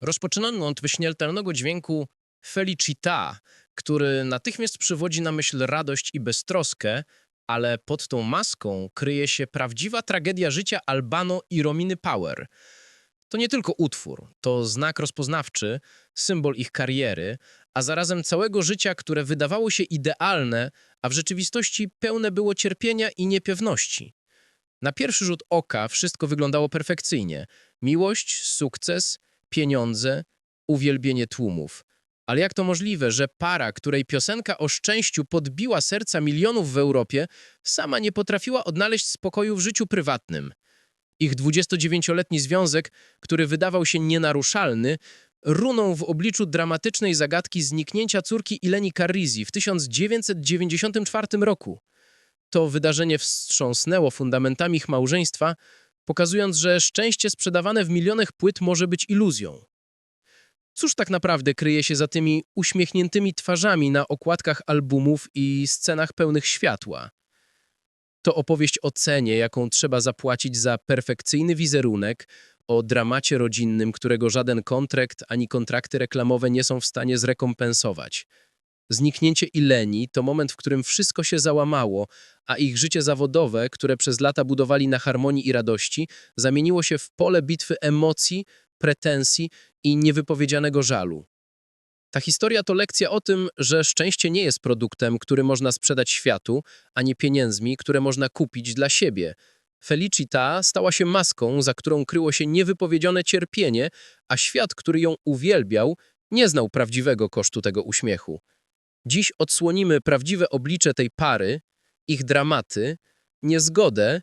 Rozpoczynamy od wyśmiertelnego dźwięku Felicita, który natychmiast przywodzi na myśl radość i beztroskę, ale pod tą maską kryje się prawdziwa tragedia życia Albano i Rominy Power. To nie tylko utwór, to znak rozpoznawczy, symbol ich kariery, a zarazem całego życia, które wydawało się idealne, a w rzeczywistości pełne było cierpienia i niepewności. Na pierwszy rzut oka wszystko wyglądało perfekcyjnie. Miłość, sukces, pieniądze, uwielbienie tłumów. Ale jak to możliwe, że para, której piosenka o szczęściu podbiła serca milionów w Europie, sama nie potrafiła odnaleźć spokoju w życiu prywatnym? Ich 29-letni związek, który wydawał się nienaruszalny, runął w obliczu dramatycznej zagadki zniknięcia córki Ileni Carrizi w 1994 roku. To wydarzenie wstrząsnęło fundamentami ich małżeństwa, pokazując, że szczęście sprzedawane w milionach płyt może być iluzją. Cóż tak naprawdę kryje się za tymi uśmiechniętymi twarzami na okładkach albumów i scenach pełnych światła? To opowieść o cenie, jaką trzeba zapłacić za perfekcyjny wizerunek, o dramacie rodzinnym, którego żaden kontrakt ani kontrakty reklamowe nie są w stanie zrekompensować. Zniknięcie Ileni to moment, w którym wszystko się załamało, a ich życie zawodowe, które przez lata budowali na harmonii i radości, zamieniło się w pole bitwy emocji, pretensji i niewypowiedzianego żalu. Ta historia to lekcja o tym, że szczęście nie jest produktem, który można sprzedać światu, ani pieniędzmi, które można kupić dla siebie. Felicita stała się maską, za którą kryło się niewypowiedziane cierpienie, a świat, który ją uwielbiał, nie znał prawdziwego kosztu tego uśmiechu. Dziś odsłonimy prawdziwe oblicze tej pary, ich dramaty, niezgodę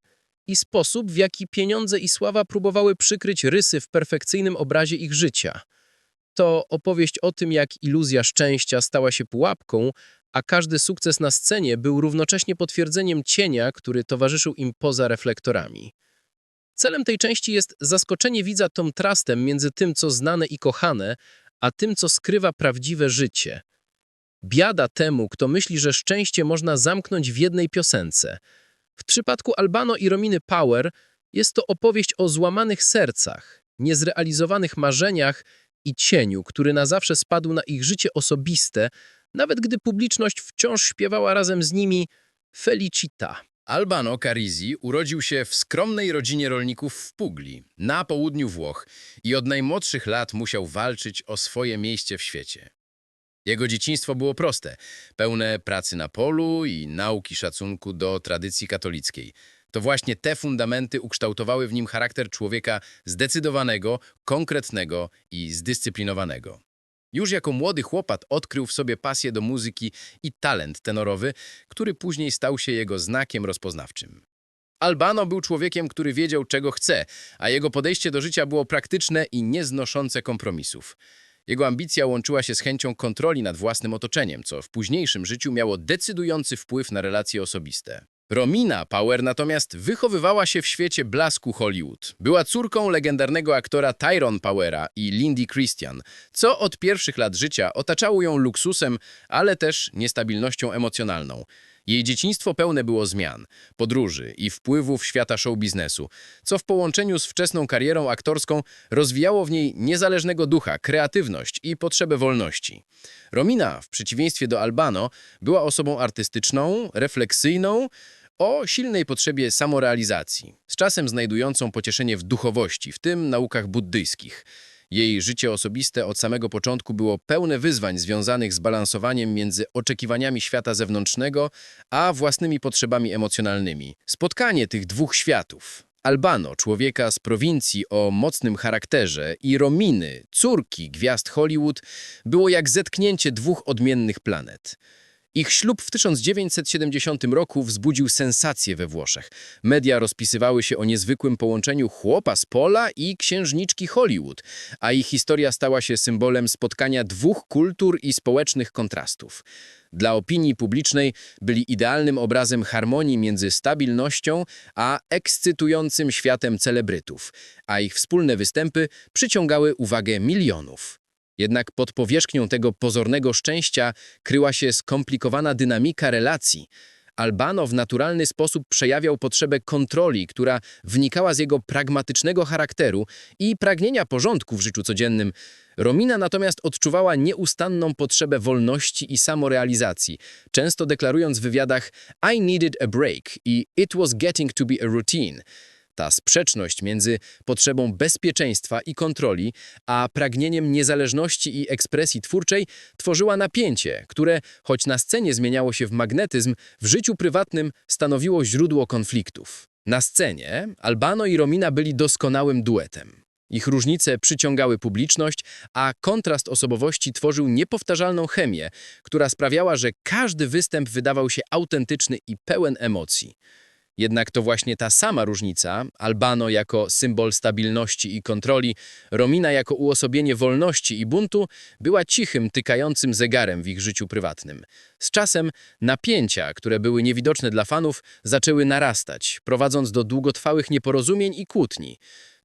i sposób, w jaki pieniądze i sława próbowały przykryć rysy w perfekcyjnym obrazie ich życia. To opowieść o tym, jak iluzja szczęścia stała się pułapką, a każdy sukces na scenie był równocześnie potwierdzeniem cienia, który towarzyszył im poza reflektorami. Celem tej części jest zaskoczenie widza kontrastem między tym, co znane i kochane, a tym, co skrywa prawdziwe życie. Biada temu, kto myśli, że szczęście można zamknąć w jednej piosence. W przypadku Albano i Rominy Power jest to opowieść o złamanych sercach, niezrealizowanych marzeniach i cieniu, który na zawsze spadł na ich życie osobiste, nawet gdy publiczność wciąż śpiewała razem z nimi Felicita. Albano Carisi urodził się w skromnej rodzinie rolników w Pugli, na południu Włoch i od najmłodszych lat musiał walczyć o swoje miejsce w świecie. Jego dzieciństwo było proste, pełne pracy na polu i nauki szacunku do tradycji katolickiej. To właśnie te fundamenty ukształtowały w nim charakter człowieka zdecydowanego, konkretnego i zdyscyplinowanego. Już jako młody chłopak odkrył w sobie pasję do muzyki i talent tenorowy, który później stał się jego znakiem rozpoznawczym. Albano był człowiekiem, który wiedział, czego chce, a jego podejście do życia było praktyczne i nieznoszące kompromisów. Jego ambicja łączyła się z chęcią kontroli nad własnym otoczeniem, co w późniejszym życiu miało decydujący wpływ na relacje osobiste. Romina Power natomiast wychowywała się w świecie blasku Hollywood. Była córką legendarnego aktora Tyrone Powera i Lindy Christian, co od pierwszych lat życia otaczało ją luksusem, ale też niestabilnością emocjonalną. Jej dzieciństwo pełne było zmian, podróży i wpływów świata show biznesu, co w połączeniu z wczesną karierą aktorską rozwijało w niej niezależnego ducha, kreatywność i potrzebę wolności. Romina, w przeciwieństwie do Albano, była osobą artystyczną, refleksyjną, o silnej potrzebie samorealizacji, z czasem znajdującą pocieszenie w duchowości, w tym naukach buddyjskich. Jej życie osobiste od samego początku było pełne wyzwań związanych z balansowaniem między oczekiwaniami świata zewnętrznego a własnymi potrzebami emocjonalnymi. Spotkanie tych dwóch światów, Albano, człowieka z prowincji o mocnym charakterze, i Rominy, córki gwiazd Hollywood, było jak zetknięcie dwóch odmiennych planet. Ich ślub w 1970 roku wzbudził sensację we Włoszech. Media rozpisywały się o niezwykłym połączeniu chłopa z pola i księżniczki Hollywood, a ich historia stała się symbolem spotkania dwóch kultur i społecznych kontrastów. Dla opinii publicznej byli idealnym obrazem harmonii między stabilnością a ekscytującym światem celebrytów, a ich wspólne występy przyciągały uwagę milionów. Jednak pod powierzchnią tego pozornego szczęścia kryła się skomplikowana dynamika relacji. Albano w naturalny sposób przejawiał potrzebę kontroli, która wynikała z jego pragmatycznego charakteru i pragnienia porządku w życiu codziennym. Romina natomiast odczuwała nieustanną potrzebę wolności i samorealizacji, często deklarując w wywiadach I needed a break i It was getting to be a routine. Ta sprzeczność między potrzebą bezpieczeństwa i kontroli, a pragnieniem niezależności i ekspresji twórczej tworzyła napięcie, które, choć na scenie zmieniało się w magnetyzm, w życiu prywatnym stanowiło źródło konfliktów. Na scenie Albano i Romina byli doskonałym duetem. Ich różnice przyciągały publiczność, a kontrast osobowości tworzył niepowtarzalną chemię, która sprawiała, że każdy występ wydawał się autentyczny i pełen emocji. Jednak to właśnie ta sama różnica, Albano jako symbol stabilności i kontroli, Romina jako uosobienie wolności i buntu, była cichym, tykającym zegarem w ich życiu prywatnym. Z czasem napięcia, które były niewidoczne dla fanów, zaczęły narastać, prowadząc do długotrwałych nieporozumień i kłótni.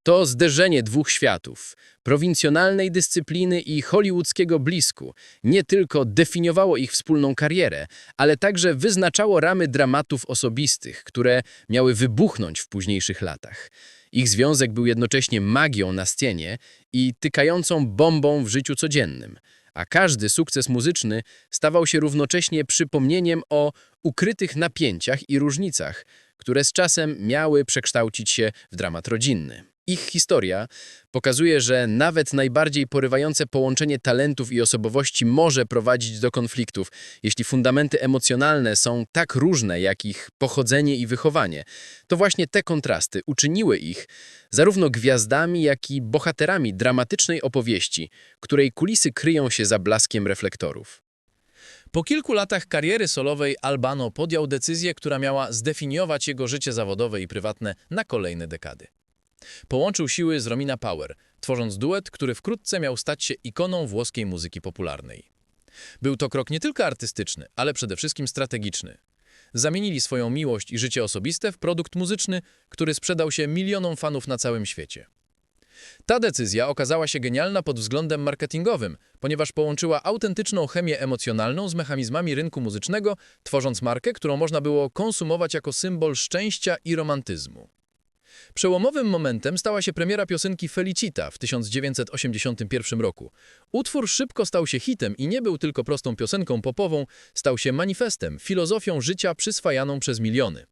To zderzenie dwóch światów, prowincjonalnej dyscypliny i hollywoodzkiego blisku, nie tylko definiowało ich wspólną karierę, ale także wyznaczało ramy dramatów osobistych, które miały wybuchnąć w późniejszych latach. Ich związek był jednocześnie magią na scenie i tykającą bombą w życiu codziennym, a każdy sukces muzyczny stawał się równocześnie przypomnieniem o ukrytych napięciach i różnicach, które z czasem miały przekształcić się w dramat rodzinny. Ich historia pokazuje, że nawet najbardziej porywające połączenie talentów i osobowości może prowadzić do konfliktów, jeśli fundamenty emocjonalne są tak różne jak ich pochodzenie i wychowanie. To właśnie te kontrasty uczyniły ich zarówno gwiazdami, jak i bohaterami dramatycznej opowieści, której kulisy kryją się za blaskiem reflektorów. Po kilku latach kariery solowej Albano podjął decyzję, która miała zdefiniować jego życie zawodowe i prywatne na kolejne dekady. Połączył siły z Romina Power, tworząc duet, który wkrótce miał stać się ikoną włoskiej muzyki popularnej. Był to krok nie tylko artystyczny, ale przede wszystkim strategiczny. Zamienili swoją miłość i życie osobiste w produkt muzyczny, który sprzedał się milionom fanów na całym świecie. Ta decyzja okazała się genialna pod względem marketingowym, ponieważ połączyła autentyczną chemię emocjonalną z mechanizmami rynku muzycznego, tworząc markę, którą można było konsumować jako symbol szczęścia i romantyzmu. Przełomowym momentem stała się premiera piosenki Felicita w 1981 roku. Utwór szybko stał się hitem i nie był tylko prostą piosenką popową, stał się manifestem, filozofią życia przyswajaną przez miliony.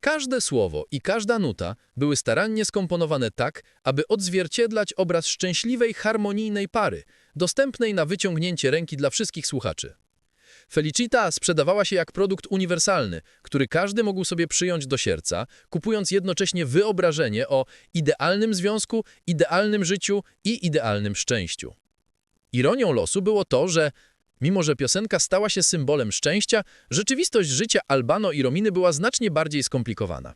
Każde słowo i każda nuta były starannie skomponowane tak, aby odzwierciedlać obraz szczęśliwej, harmonijnej pary, dostępnej na wyciągnięcie ręki dla wszystkich słuchaczy. Felicita sprzedawała się jak produkt uniwersalny, który każdy mógł sobie przyjąć do serca, kupując jednocześnie wyobrażenie o idealnym związku, idealnym życiu i idealnym szczęściu. Ironią losu było to, że mimo że piosenka stała się symbolem szczęścia, rzeczywistość życia Albano i Rominy była znacznie bardziej skomplikowana.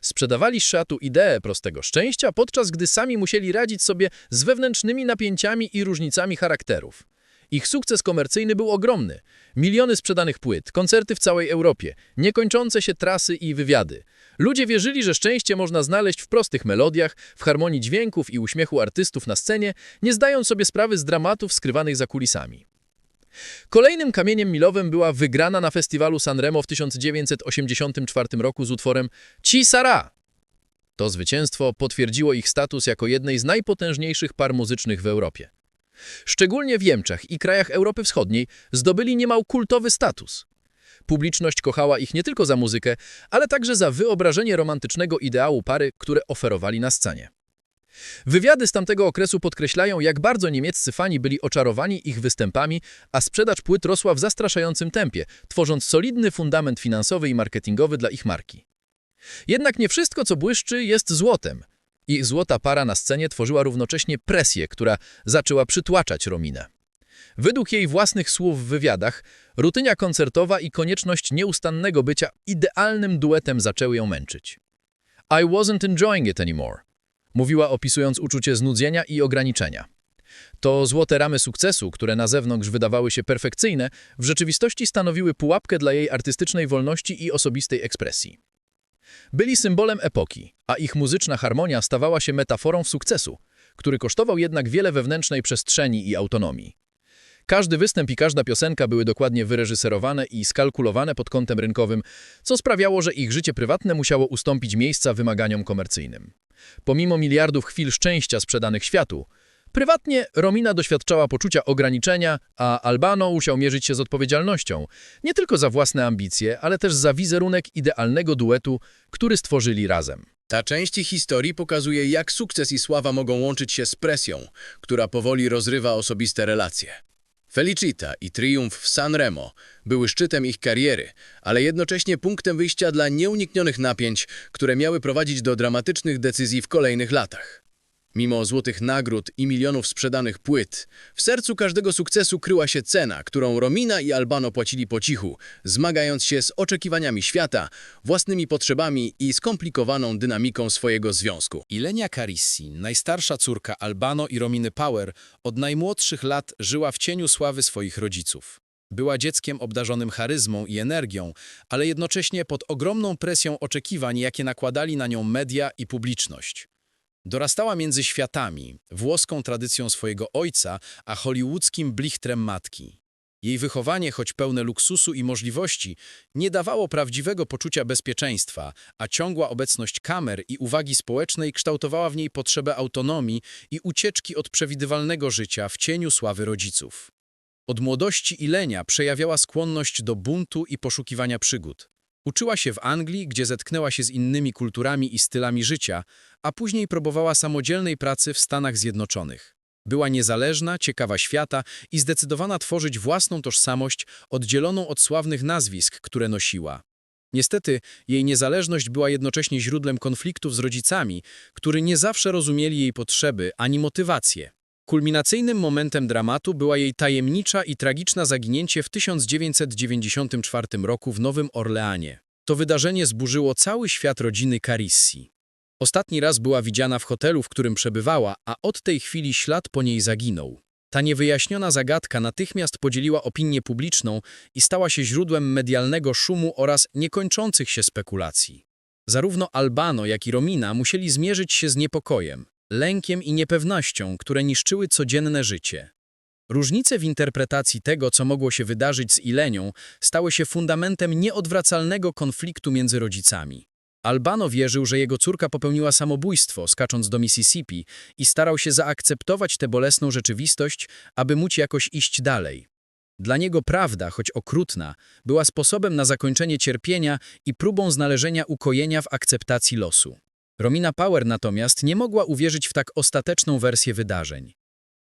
Sprzedawali szatu ideę prostego szczęścia, podczas gdy sami musieli radzić sobie z wewnętrznymi napięciami i różnicami charakterów. Ich sukces komercyjny był ogromny. Miliony sprzedanych płyt, koncerty w całej Europie, niekończące się trasy i wywiady. Ludzie wierzyli, że szczęście można znaleźć w prostych melodiach, w harmonii dźwięków i uśmiechu artystów na scenie, nie zdając sobie sprawy z dramatów skrywanych za kulisami. Kolejnym kamieniem milowym była wygrana na festiwalu Sanremo w 1984 roku z utworem Ci Sara. To zwycięstwo potwierdziło ich status jako jednej z najpotężniejszych par muzycznych w Europie. Szczególnie w Niemczech i krajach Europy Wschodniej zdobyli niemal kultowy status. Publiczność kochała ich nie tylko za muzykę, ale także za wyobrażenie romantycznego ideału pary, które oferowali na scenie. Wywiady z tamtego okresu podkreślają, jak bardzo niemieccy fani byli oczarowani ich występami, a sprzedaż płyt rosła w zastraszającym tempie, tworząc solidny fundament finansowy i marketingowy dla ich marki. Jednak nie wszystko, co błyszczy, jest złotem. Ich złota para na scenie tworzyła równocześnie presję, która zaczęła przytłaczać Rominę. Według jej własnych słów w wywiadach, rutynia koncertowa i konieczność nieustannego bycia idealnym duetem zaczęły ją męczyć. I wasn't enjoying it anymore. Mówiła opisując uczucie znudzenia i ograniczenia. To złote ramy sukcesu, które na zewnątrz wydawały się perfekcyjne, w rzeczywistości stanowiły pułapkę dla jej artystycznej wolności i osobistej ekspresji. Byli symbolem epoki, a ich muzyczna harmonia stawała się metaforą sukcesu, który kosztował jednak wiele wewnętrznej przestrzeni i autonomii. Każdy występ i każda piosenka były dokładnie wyreżyserowane i skalkulowane pod kątem rynkowym, co sprawiało, że ich życie prywatne musiało ustąpić miejsca wymaganiom komercyjnym. Pomimo miliardów chwil szczęścia sprzedanych światu, prywatnie Romina doświadczała poczucia ograniczenia, a Albano musiał mierzyć się z odpowiedzialnością, nie tylko za własne ambicje, ale też za wizerunek idealnego duetu, który stworzyli razem. Ta część historii pokazuje, jak sukces i sława mogą łączyć się z presją, która powoli rozrywa osobiste relacje. Felicita i triumf w Sanremo były szczytem ich kariery, ale jednocześnie punktem wyjścia dla nieuniknionych napięć, które miały prowadzić do dramatycznych decyzji w kolejnych latach. Mimo złotych nagród i milionów sprzedanych płyt, w sercu każdego sukcesu kryła się cena, którą Romina i Albano płacili po cichu, zmagając się z oczekiwaniami świata, własnymi potrzebami i skomplikowaną dynamiką swojego związku. Ilenia Carissi, najstarsza córka Albano i Rominy Power, od najmłodszych lat żyła w cieniu sławy swoich rodziców. Była dzieckiem obdarzonym charyzmą i energią, ale jednocześnie pod ogromną presją oczekiwań, jakie nakładali na nią media i publiczność. Dorastała między światami, włoską tradycją swojego ojca, a hollywoodzkim blichtrem matki. Jej wychowanie, choć pełne luksusu i możliwości, nie dawało prawdziwego poczucia bezpieczeństwa, a ciągła obecność kamer i uwagi społecznej kształtowała w niej potrzebę autonomii i ucieczki od przewidywalnego życia w cieniu sławy rodziców. Od młodości Ilenia przejawiała skłonność do buntu i poszukiwania przygód. Uczyła się w Anglii, gdzie zetknęła się z innymi kulturami i stylami życia, a później próbowała samodzielnej pracy w Stanach Zjednoczonych. Była niezależna, ciekawa świata i zdecydowana tworzyć własną tożsamość oddzieloną od sławnych nazwisk, które nosiła. Niestety, jej niezależność była jednocześnie źródłem konfliktów z rodzicami, którzy nie zawsze rozumieli jej potrzeby ani motywacje. Kulminacyjnym momentem dramatu była jej tajemnicza i tragiczna zaginięcie w 1994 roku w Nowym Orleanie. To wydarzenie zburzyło cały świat rodziny Carissi. Ostatni raz była widziana w hotelu, w którym przebywała, a od tej chwili ślad po niej zaginął. Ta niewyjaśniona zagadka natychmiast podzieliła opinię publiczną i stała się źródłem medialnego szumu oraz niekończących się spekulacji. Zarówno Albano, jak i Romina musieli zmierzyć się z niepokojem, lękiem i niepewnością, które niszczyły codzienne życie. Różnice w interpretacji tego, co mogło się wydarzyć z Ilenią, stały się fundamentem nieodwracalnego konfliktu między rodzicami. Albano wierzył, że jego córka popełniła samobójstwo, skacząc do Mississippi i starał się zaakceptować tę bolesną rzeczywistość, aby móc jakoś iść dalej. Dla niego prawda, choć okrutna, była sposobem na zakończenie cierpienia i próbą znalezienia ukojenia w akceptacji losu. Romina Power natomiast nie mogła uwierzyć w tak ostateczną wersję wydarzeń.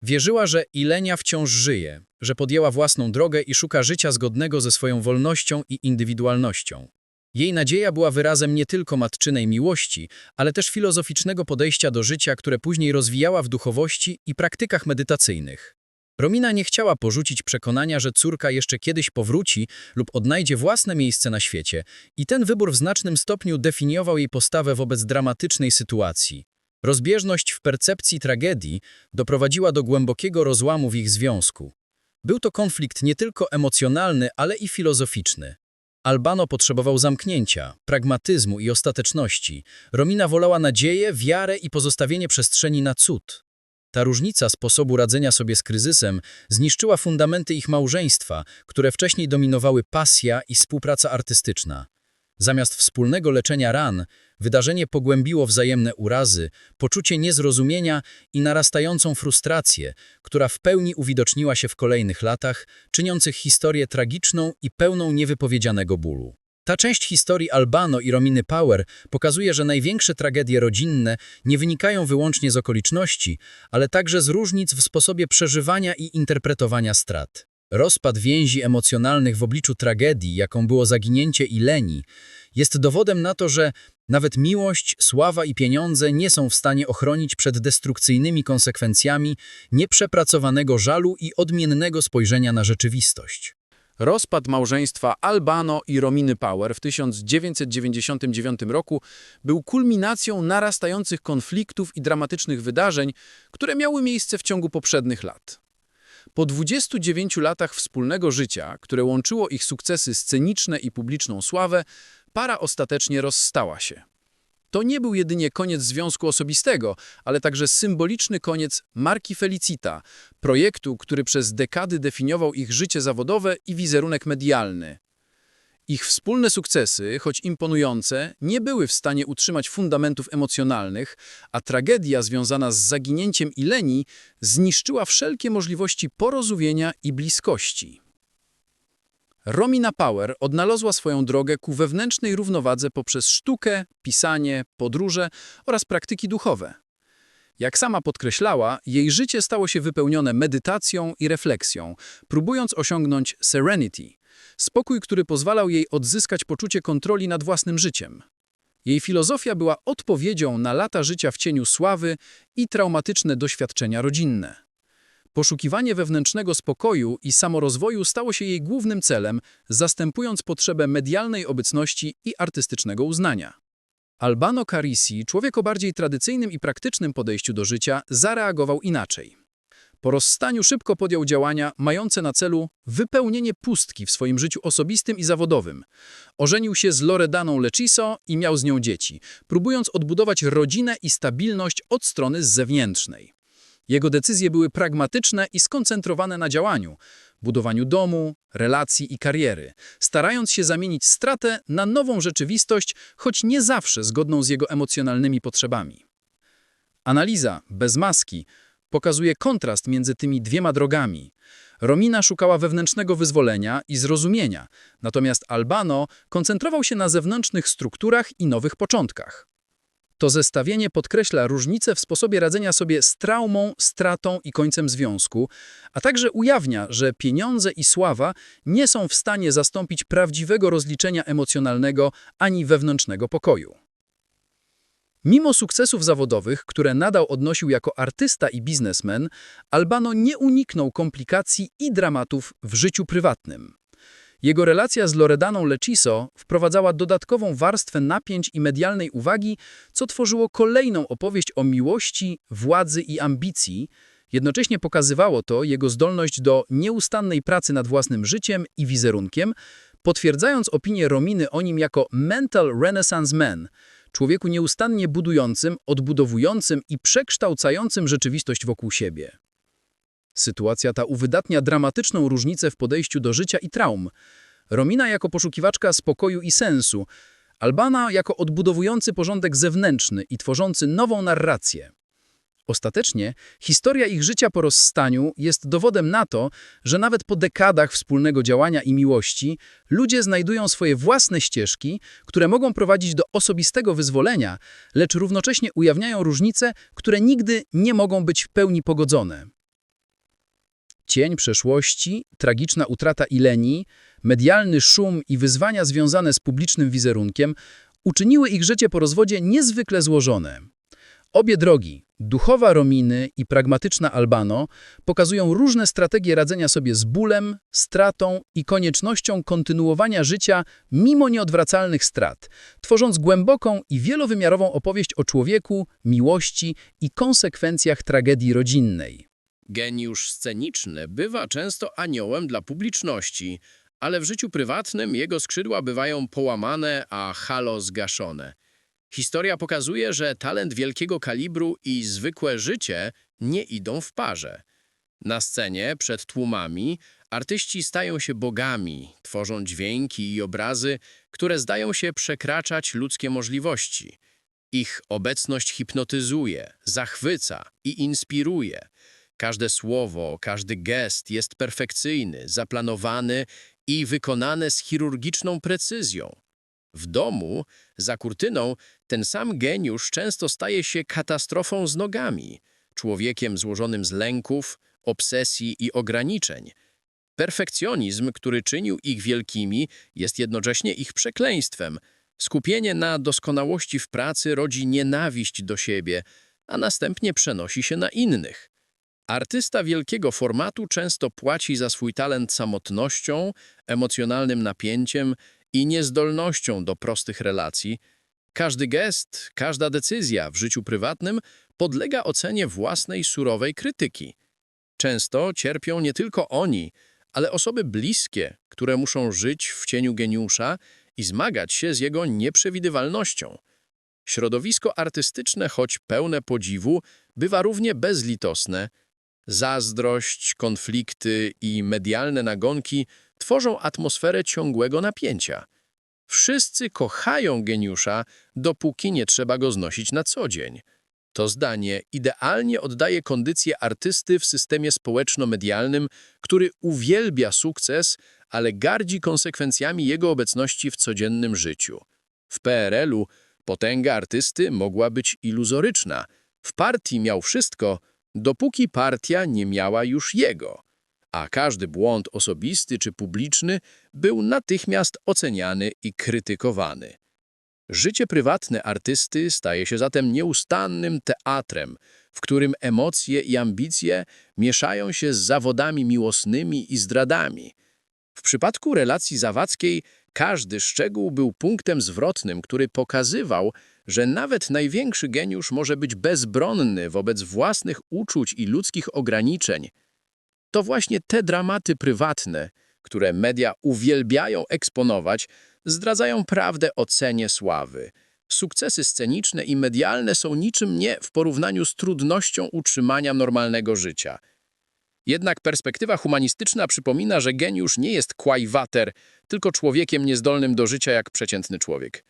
Wierzyła, że Ilenia wciąż żyje, że podjęła własną drogę i szuka życia zgodnego ze swoją wolnością i indywidualnością. Jej nadzieja była wyrazem nie tylko matczynej miłości, ale też filozoficznego podejścia do życia, które później rozwijała w duchowości i praktykach medytacyjnych. Romina nie chciała porzucić przekonania, że córka jeszcze kiedyś powróci lub odnajdzie własne miejsce na świecie i ten wybór w znacznym stopniu definiował jej postawę wobec dramatycznej sytuacji. Rozbieżność w percepcji tragedii doprowadziła do głębokiego rozłamu w ich związku. Był to konflikt nie tylko emocjonalny, ale i filozoficzny. Albano potrzebował zamknięcia, pragmatyzmu i ostateczności. Romina wolała nadzieję, wiarę i pozostawienie przestrzeni na cud. Ta różnica sposobu radzenia sobie z kryzysem zniszczyła fundamenty ich małżeństwa, które wcześniej dominowały pasja i współpraca artystyczna. Zamiast wspólnego leczenia ran, wydarzenie pogłębiło wzajemne urazy, poczucie niezrozumienia i narastającą frustrację, która w pełni uwidoczniła się w kolejnych latach, czyniących historię tragiczną i pełną niewypowiedzianego bólu. Ta część historii Albano i Rominy Power pokazuje, że największe tragedie rodzinne nie wynikają wyłącznie z okoliczności, ale także z różnic w sposobie przeżywania i interpretowania strat. Rozpad więzi emocjonalnych w obliczu tragedii, jaką było zaginięcie Ileni, jest dowodem na to, że nawet miłość, sława i pieniądze nie są w stanie ochronić przed destrukcyjnymi konsekwencjami nieprzepracowanego żalu i odmiennego spojrzenia na rzeczywistość. Rozpad małżeństwa Albano i Rominy Power w 1999 roku był kulminacją narastających konfliktów i dramatycznych wydarzeń, które miały miejsce w ciągu poprzednich lat. Po 29 latach wspólnego życia, które łączyło ich sukcesy sceniczne i publiczną sławę, para ostatecznie rozstała się. To nie był jedynie koniec związku osobistego, ale także symboliczny koniec marki Felicita, projektu, który przez dekady definiował ich życie zawodowe i wizerunek medialny. Ich wspólne sukcesy, choć imponujące, nie były w stanie utrzymać fundamentów emocjonalnych, a tragedia związana z zaginięciem Ileni zniszczyła wszelkie możliwości porozumienia i bliskości. Romina Power odnalazła swoją drogę ku wewnętrznej równowadze poprzez sztukę, pisanie, podróże oraz praktyki duchowe. Jak sama podkreślała, jej życie stało się wypełnione medytacją i refleksją, próbując osiągnąć serenity, spokój, który pozwalał jej odzyskać poczucie kontroli nad własnym życiem. Jej filozofia była odpowiedzią na lata życia w cieniu sławy i traumatyczne doświadczenia rodzinne. Poszukiwanie wewnętrznego spokoju i samorozwoju stało się jej głównym celem, zastępując potrzebę medialnej obecności i artystycznego uznania. Albano Carisi, człowiek o bardziej tradycyjnym i praktycznym podejściu do życia, zareagował inaczej. Po rozstaniu szybko podjął działania mające na celu wypełnienie pustki w swoim życiu osobistym i zawodowym. Ożenił się z Loredaną Leciso i miał z nią dzieci, próbując odbudować rodzinę i stabilność od strony zewnętrznej. Jego decyzje były pragmatyczne i skoncentrowane na działaniu, budowaniu domu, relacji i kariery, starając się zamienić stratę na nową rzeczywistość, choć nie zawsze zgodną z jego emocjonalnymi potrzebami. Analiza, bez maski, pokazuje kontrast między tymi dwiema drogami. Romina szukała wewnętrznego wyzwolenia i zrozumienia, natomiast Albano koncentrował się na zewnętrznych strukturach i nowych początkach. To zestawienie podkreśla różnicę w sposobie radzenia sobie z traumą, stratą i końcem związku, a także ujawnia, że pieniądze i sława nie są w stanie zastąpić prawdziwego rozliczenia emocjonalnego ani wewnętrznego pokoju. Mimo sukcesów zawodowych, które nadal odnosił jako artysta i biznesmen, Albano nie uniknął komplikacji i dramatów w życiu prywatnym. Jego relacja z Loredaną Leciso wprowadzała dodatkową warstwę napięć i medialnej uwagi, co tworzyło kolejną opowieść o miłości, władzy i ambicji. Jednocześnie pokazywało to jego zdolność do nieustannej pracy nad własnym życiem i wizerunkiem, potwierdzając opinię Rominy o nim jako mental renaissance man, człowieku nieustannie budującym, odbudowującym i przekształcającym rzeczywistość wokół siebie. Sytuacja ta uwydatnia dramatyczną różnicę w podejściu do życia i traum. Romina jako poszukiwaczka spokoju i sensu, Albana jako odbudowujący porządek zewnętrzny i tworzący nową narrację. Ostatecznie historia ich życia po rozstaniu jest dowodem na to, że nawet po dekadach wspólnego działania i miłości ludzie znajdują swoje własne ścieżki, które mogą prowadzić do osobistego wyzwolenia, lecz równocześnie ujawniają różnice, które nigdy nie mogą być w pełni pogodzone. Cień przeszłości, tragiczna utrata Ileni, medialny szum i wyzwania związane z publicznym wizerunkiem uczyniły ich życie po rozwodzie niezwykle złożone. Obie drogi, duchowa Rominy i pragmatyczna Albano, pokazują różne strategie radzenia sobie z bólem, stratą i koniecznością kontynuowania życia mimo nieodwracalnych strat, tworząc głęboką i wielowymiarową opowieść o człowieku, miłości i konsekwencjach tragedii rodzinnej. Geniusz sceniczny bywa często aniołem dla publiczności, ale w życiu prywatnym jego skrzydła bywają połamane, a halo zgaszone. Historia pokazuje, że talent wielkiego kalibru i zwykłe życie nie idą w parze. Na scenie, przed tłumami, artyści stają się bogami, tworzą dźwięki i obrazy, które zdają się przekraczać ludzkie możliwości. Ich obecność hipnotyzuje, zachwyca i inspiruje. Każde słowo, każdy gest jest perfekcyjny, zaplanowany i wykonany z chirurgiczną precyzją. W domu, za kurtyną, ten sam geniusz często staje się katastrofą z nogami, człowiekiem złożonym z lęków, obsesji i ograniczeń. Perfekcjonizm, który czynił ich wielkimi, jest jednocześnie ich przekleństwem. Skupienie na doskonałości w pracy rodzi nienawiść do siebie, a następnie przenosi się na innych. Artysta wielkiego formatu często płaci za swój talent samotnością, emocjonalnym napięciem i niezdolnością do prostych relacji. Każdy gest, każda decyzja w życiu prywatnym podlega ocenie własnej surowej krytyki. Często cierpią nie tylko oni, ale osoby bliskie, które muszą żyć w cieniu geniusza i zmagać się z jego nieprzewidywalnością. Środowisko artystyczne, choć pełne podziwu, bywa równie bezlitosne. Zazdrość, konflikty i medialne nagonki tworzą atmosferę ciągłego napięcia. Wszyscy kochają geniusza, dopóki nie trzeba go znosić na co dzień. To zdanie idealnie oddaje kondycję artysty w systemie społeczno-medialnym, który uwielbia sukces, ale gardzi konsekwencjami jego obecności w codziennym życiu. W PRL-u potęga artysty mogła być iluzoryczna. W partii miał wszystko, dopóki partia nie miała już jego. A każdy błąd osobisty czy publiczny był natychmiast oceniany i krytykowany. Życie prywatne artysty staje się zatem nieustannym teatrem, w którym emocje i ambicje mieszają się z zawodami miłosnymi i zdradami. W przypadku relacji zawadzkiej każdy szczegół był punktem zwrotnym, który pokazywał, że nawet największy geniusz może być bezbronny wobec własnych uczuć i ludzkich ograniczeń. To właśnie te dramaty prywatne, które media uwielbiają eksponować, zdradzają prawdę o cenie sławy. Sukcesy sceniczne i medialne są niczym nie w porównaniu z trudnością utrzymania normalnego życia. Jednak perspektywa humanistyczna przypomina, że geniusz nie jest quaiwater, tylko człowiekiem niezdolnym do życia jak przeciętny człowiek.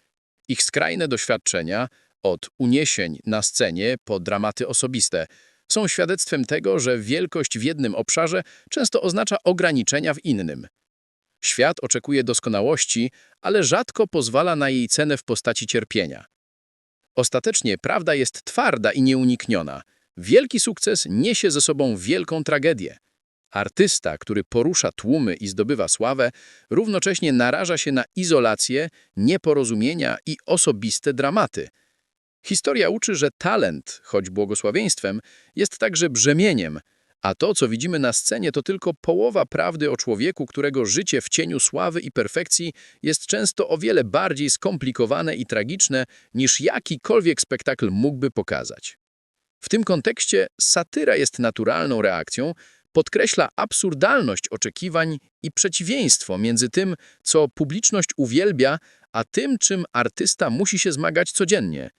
Ich skrajne doświadczenia, od uniesień na scenie po dramaty osobiste, są świadectwem tego, że wielkość w jednym obszarze często oznacza ograniczenia w innym. Świat oczekuje doskonałości, ale rzadko pozwala na jej cenę w postaci cierpienia. Ostatecznie prawda jest twarda i nieunikniona. Wielki sukces niesie ze sobą wielką tragedię. Artysta, który porusza tłumy i zdobywa sławę, równocześnie naraża się na izolację, nieporozumienia i osobiste dramaty. Historia uczy, że talent, choć błogosławieństwem, jest także brzemieniem, a to, co widzimy na scenie, to tylko połowa prawdy o człowieku, którego życie w cieniu sławy i perfekcji jest często o wiele bardziej skomplikowane i tragiczne, niż jakikolwiek spektakl mógłby pokazać. W tym kontekście satyra jest naturalną reakcją, podkreśla absurdalność oczekiwań i przeciwieństwo między tym, co publiczność uwielbia, a tym, czym artysta musi się zmagać codziennie.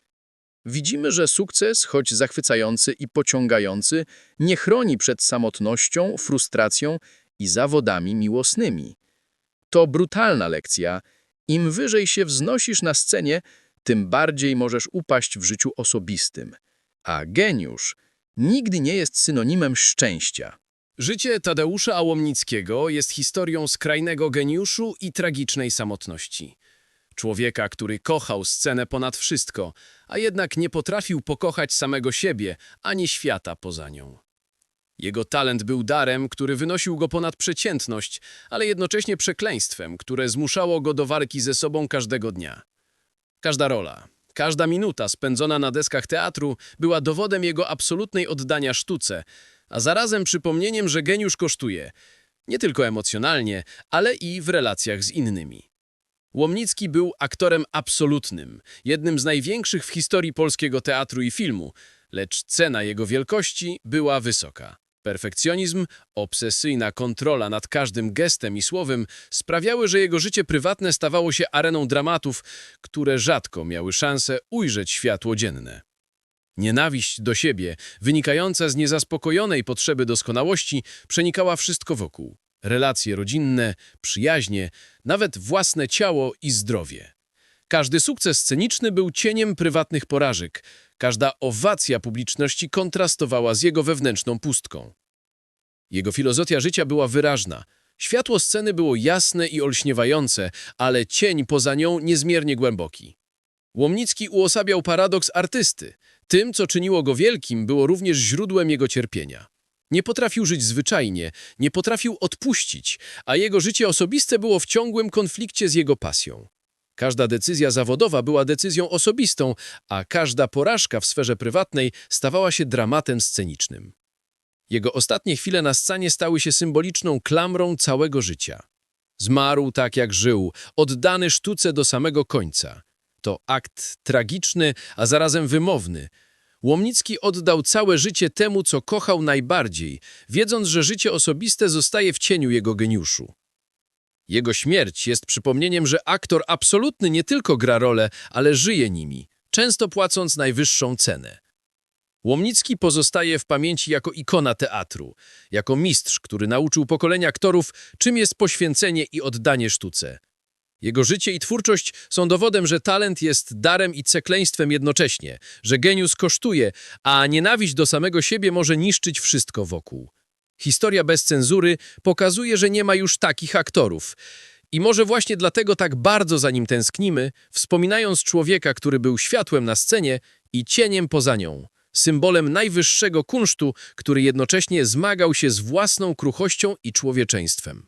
Widzimy, że sukces, choć zachwycający i pociągający, nie chroni przed samotnością, frustracją i zawodami miłosnymi. To brutalna lekcja. Im wyżej się wznosisz na scenie, tym bardziej możesz upaść w życiu osobistym. A geniusz nigdy nie jest synonimem szczęścia. Życie Tadeusza Ałomnickiego jest historią skrajnego geniuszu i tragicznej samotności. Człowieka, który kochał scenę ponad wszystko, a jednak nie potrafił pokochać samego siebie ani świata poza nią. Jego talent był darem, który wynosił go ponad przeciętność, ale jednocześnie przekleństwem, które zmuszało go do walki ze sobą każdego dnia. Każda rola, każda minuta spędzona na deskach teatru była dowodem jego absolutnej oddania sztuce, a zarazem przypomnieniem, że geniusz kosztuje nie tylko emocjonalnie, ale i w relacjach z innymi. Łomnicki był aktorem absolutnym, jednym z największych w historii polskiego teatru i filmu, lecz cena jego wielkości była wysoka. Perfekcjonizm, obsesyjna kontrola nad każdym gestem i słowem sprawiały, że jego życie prywatne stawało się areną dramatów, które rzadko miały szansę ujrzeć światło dzienne. Nienawiść do siebie, wynikająca z niezaspokojonej potrzeby doskonałości, przenikała wszystko wokół. Relacje rodzinne, przyjaźnie, nawet własne ciało i zdrowie. Każdy sukces sceniczny był cieniem prywatnych porażek. Każda owacja publiczności kontrastowała z jego wewnętrzną pustką. Jego filozofia życia była wyraźna. Światło sceny było jasne i olśniewające, ale cień poza nią niezmiernie głęboki. Łomnicki uosabiał paradoks artysty. Tym, co czyniło go wielkim, było również źródłem jego cierpienia. Nie potrafił żyć zwyczajnie, nie potrafił odpuścić, a jego życie osobiste było w ciągłym konflikcie z jego pasją. Każda decyzja zawodowa była decyzją osobistą, a każda porażka w sferze prywatnej stawała się dramatem scenicznym. Jego ostatnie chwile na scenie stały się symboliczną klamrą całego życia. Zmarł tak jak żył, oddany sztuce do samego końca. To akt tragiczny, a zarazem wymowny. Łomnicki oddał całe życie temu, co kochał najbardziej, wiedząc, że życie osobiste zostaje w cieniu jego geniuszu. Jego śmierć jest przypomnieniem, że aktor absolutny nie tylko gra rolę, ale żyje nimi. często płacąc najwyższą cenę. Łomnicki pozostaje w pamięci jako ikona teatru, jako mistrz, który nauczył pokolenia aktorów, czym jest poświęcenie i oddanie sztuce. Jego życie i twórczość są dowodem, że talent jest darem i cekleństwem jednocześnie, że geniusz kosztuje, a nienawiść do samego siebie może niszczyć wszystko wokół. Historia bez cenzury pokazuje, że nie ma już takich aktorów. I może właśnie dlatego tak bardzo za nim tęsknimy, wspominając człowieka, który był światłem na scenie i cieniem poza nią, symbolem najwyższego kunsztu, który jednocześnie zmagał się z własną kruchością i człowieczeństwem.